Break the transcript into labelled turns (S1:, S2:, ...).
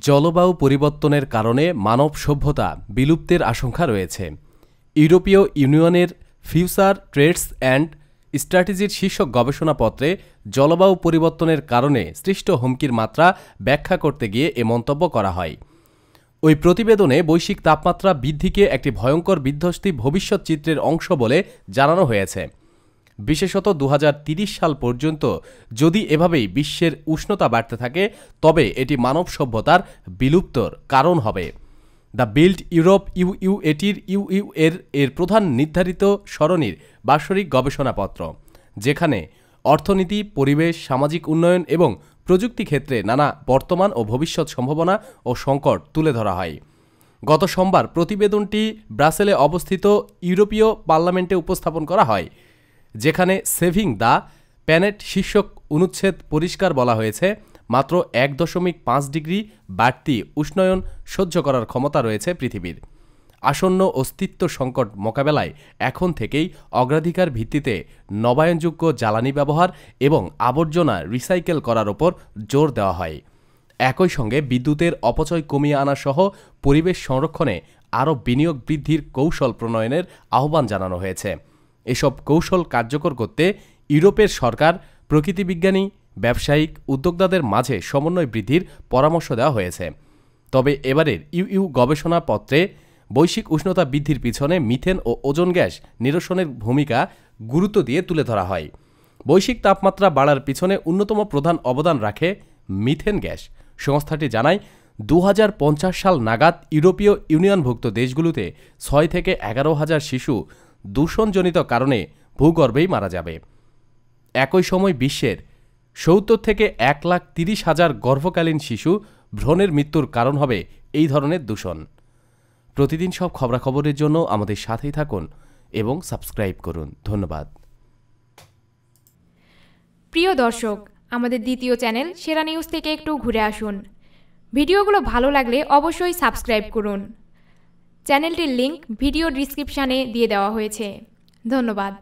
S1: জলবায়ু পরিবর্তনের কারণে মানব সভ্যতা বিলুপ্তের আশঙ্কা রয়েছে। ইউরোপীয় ইউনিয়নের ফিউচার ট্রেডস অ্যান্ড স্ট্র্যাটেজির শীর্ষক গবেষণাপত্রে জলবায়ু পরিবর্তনের কারণে সৃষ্ট হুমকির মাত্রা ব্যাখ্যা করতে গিয়ে এ মন্তব্য করা হয়। ওই প্রতিবেদনে বৈশ্বিক তাপমাত্রা বৃদ্ধিকে একটি ভয়ঙ্কর বিধ্বস্তি ভবিষ্যৎ চিত্রের অংশ বলে জানানো হয়েছে। বিশেষত দু সাল পর্যন্ত যদি এভাবেই বিশ্বের উষ্ণতা বাড়তে থাকে, তবে এটি মানব সভ্যতার বিলুপ্তর কারণ হবে। দ্য বিল্ড ইউরোপ ইউ এটির ইউ এর এর প্রধান নির্ধারিত সরণির বাৎসরিক গবেষণাপত্র, যেখানে অর্থনীতি, পরিবেশ, সামাজিক উন্নয়ন এবং প্রযুক্তি ক্ষেত্রে নানা বর্তমান ও ভবিষ্যৎ সম্ভাবনা ও সংকট তুলে ধরা হয়। গত সোমবার প্রতিবেদনটি ব্রাসেলে অবস্থিত ইউরোপীয় পার্লামেন্টে উপস্থাপন করা হয়। যেখানে সেভিং দ্য প্যানেট শীর্ষক অনুচ্ছেদ পরিষ্কার বলা হয়েছে, মাত্র এক দশমিক পাঁচ ডিগ্রি বাড়তি উষ্ণায়ন সহ্য করার ক্ষমতা রয়েছে পৃথিবীর। আসন্ন অস্তিত্ব সংকট মোকাবেলায় এখন থেকেই অগ্রাধিকার ভিত্তিতে নবায়নযোগ্য জ্বালানি ব্যবহার এবং আবর্জনা রিসাইকেল করার ওপর জোর দেওয়া হয়। একই সঙ্গে বিদ্যুতের অপচয় কমিয়ে আনা সহ পরিবেশ সংরক্ষণে আরও বিনিয়োগ বৃদ্ধির কৌশল প্রণয়নের আহ্বান জানানো হয়েছে। এসব কৌশল কার্যকর করতে ইউরোপের সরকার প্রকৃতিবিজ্ঞানী ব্যবসায়িক উদ্যোক্তাদের মাঝে সমন্বয় বৃদ্ধির পরামর্শ দেওয়া হয়েছে। তবে এবারের ইউ ইউ গবেষণাপত্রে বৈশ্বিক উষ্ণতা বৃদ্ধির পিছনে মিথেন ও ওজন গ্যাস নিরসনের ভূমিকা গুরুত্ব দিয়ে তুলে ধরা হয়। বৈশ্বিক তাপমাত্রা বাড়ার পিছনে অন্যতম প্রধান অবদান রাখে মিথেন গ্যাস। সংস্থাটি জানায় দু হাজার পঞ্চাশ সাল নাগাদ ইউরোপীয় ইউনিয়নভুক্ত দেশগুলোতে ছয় থেকে এগারো হাজার শিশু দূষণজনিত কারণে ভূগর্ভেই মারা যাবে। একই সময় বিশ্বের সত্তর থেকে এক লাখ তিরিশ হাজার গর্ভকালীন শিশু ভ্রণের মৃত্যুর কারণ হবে এই ধরনের দূষণ। প্রতিদিন সব খবরাখবরের জন্য আমাদের সাথেই থাকুন এবং সাবস্ক্রাইব করুন। ধন্যবাদ।
S2: প্রিয় দর্শক, আমাদের দ্বিতীয় চ্যানেল সেরা নিউজ থেকে একটু ঘুরে আসুন। ভিডিওগুলো ভালো লাগলে অবশ্যই সাবস্ক্রাইব করুন। চ্যানেলটির লিঙ্ক ভিডিও ডিসক্রিপশানে দিয়ে দেওয়া হয়েছে। ধন্যবাদ।